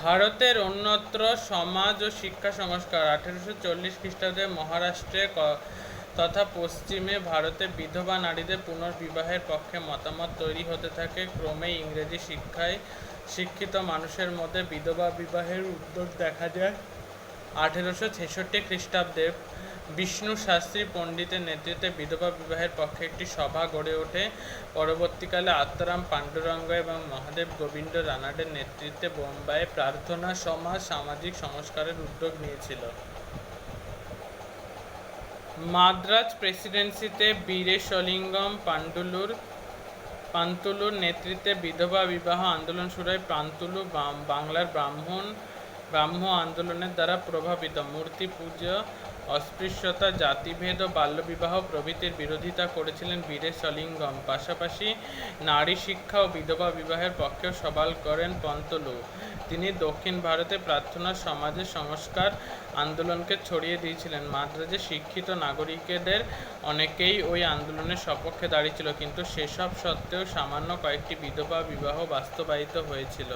ভারতের অন্যত্র সমাজ ও শিক্ষা সংস্কার। আঠেরোশো চল্লিশ খ্রিস্টাব্দে মহারাষ্ট্রে তথা পশ্চিমে ভারতে বিধবা নারীদের পুনর্বিবাহের পক্ষে মতামত তৈরি হতে থাকে। ক্রমে ইংরেজি শিক্ষায় শিক্ষিত মানুষের মধ্যে বিধবা বিবাহের উদ্যোগ দেখা যায়। আঠেরোশো ছেষট্টি খ্রিস্টাব্দে বিষ্ণু শাস্ত্রী পণ্ডিতের নেতৃত্বে বিধবা বিবাহের পক্ষে একটি সভা গড়ে ওঠে। পরবর্তীকালে আত্মারাম পাণ্ডুরঙ্গ এবং মহাদেব গোবিন্দ রানাডের নেতৃত্বে বোম্বাইয়ে প্রার্থনা, সমাজ, সামাজিক সংস্কারের উদ্যোগ নিয়েছিল। মাদ্রাজ প্রেসিডেন্সিতে বীরেশলিঙ্গম পাণ্ডুলুর, পান্তুলুর নেতৃত্বে বিধবা বিবাহ আন্দোলন শুরু হয়। পান্তুলু বাংলার ব্রাহ্মণ, ব্রাহ্ম আন্দোলনের দ্বারা প্রভাবিত। মূর্তি পুজো অস্পৃশ্যতা, জাতিভেদ ও বাল্যবিবাহ প্রভৃতির বিরোধিতা করেছিলেন বীরেশলিঙ্গম পাশাপাশি নারী শিক্ষা ও বিধবা বিবাহের পক্ষেও সবাল করেন পন্তলু। তিনি দক্ষিণ ভারতে প্রার্থনা সমাজের সংস্কার আন্দোলনকে ছড়িয়ে দিয়েছিলেন। মাদ্রাজে শিক্ষিত নাগরিকদের অনেকেই ওই আন্দোলনের সপক্ষে দাঁড়িয়েছিল কিন্তু সেসব সত্ত্বেও সামান্য কয়েকটি বিধবা বিবাহ বাস্তবায়িত হয়েছিল।